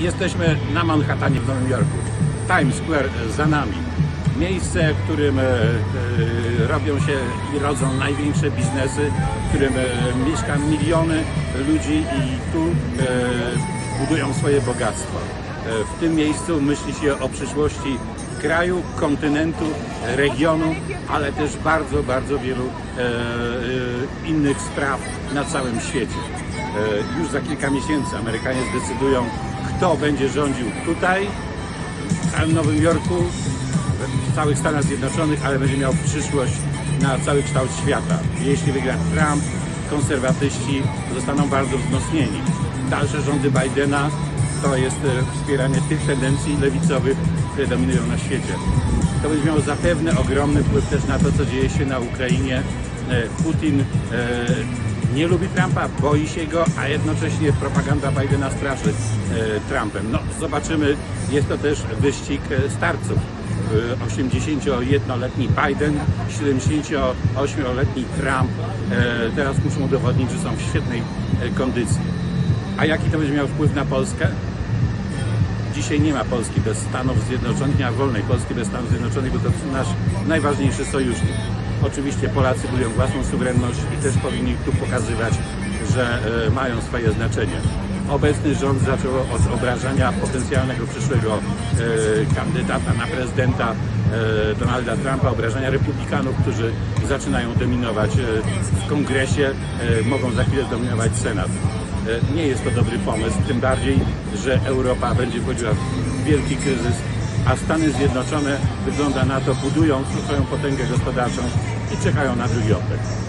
Jesteśmy na Manhattanie w Nowym Jorku. Times Square za nami. Miejsce, w którym e, e, robią się i rodzą największe biznesy, w którym e, mieszka miliony ludzi i tu e, budują swoje bogactwo. E, w tym miejscu myśli się o przyszłości kraju, kontynentu, regionu, ale też bardzo, bardzo wielu e, e, innych spraw na całym świecie. E, Już za kilka miesięcy Amerykanie zdecydują, kto będzie rządził tutaj, w Nowym Jorku, w całych Stanach Zjednoczonych, ale będzie miał przyszłość na cały kształt świata. Jeśli wygra Trump, konserwatyści zostaną bardzo wzmocnieni. Dalsze rządy Bidena to jest e, wspieranie tych tendencji lewicowych, które dominują na świecie. To będzie miało zapewne ogromny wpływ też na to, co dzieje się na Ukrainie. E, Putin e, nie lubi Trumpa, boi się go, a jednocześnie propaganda Bidena straszy e, Trumpem. No, zobaczymy, jest to też wyścig starców. E, 81-letni Biden, 78-letni Trump teraz muszą udowodnić, że są w świetnej kondycji. A jaki to będzie miał wpływ na Polskę? Dzisiaj nie ma Polski bez Stanów Zjednoczonych, nie ma wolnej Polski bez Stanów Zjednoczonych, bo to nasz najważniejszy sojusznik. Oczywiście Polacy budują własną suwerenność i też powinni tu pokazywać, że e, mają swoje znaczenie. Obecny rząd zaczął od obrażania potencjalnego przyszłego e, kandydata na prezydenta e, Donalda Trumpa, obrażania republikanów, którzy zaczynają dominować w kongresie, mogą za chwilę dominować Senat. Nie jest to dobry pomysł, tym bardziej, że Europa będzie wchodziła w wielki kryzys, a Stany Zjednoczone wygląda na to, budują swoją potęgę gospodarczą i czekają na drugi oddech.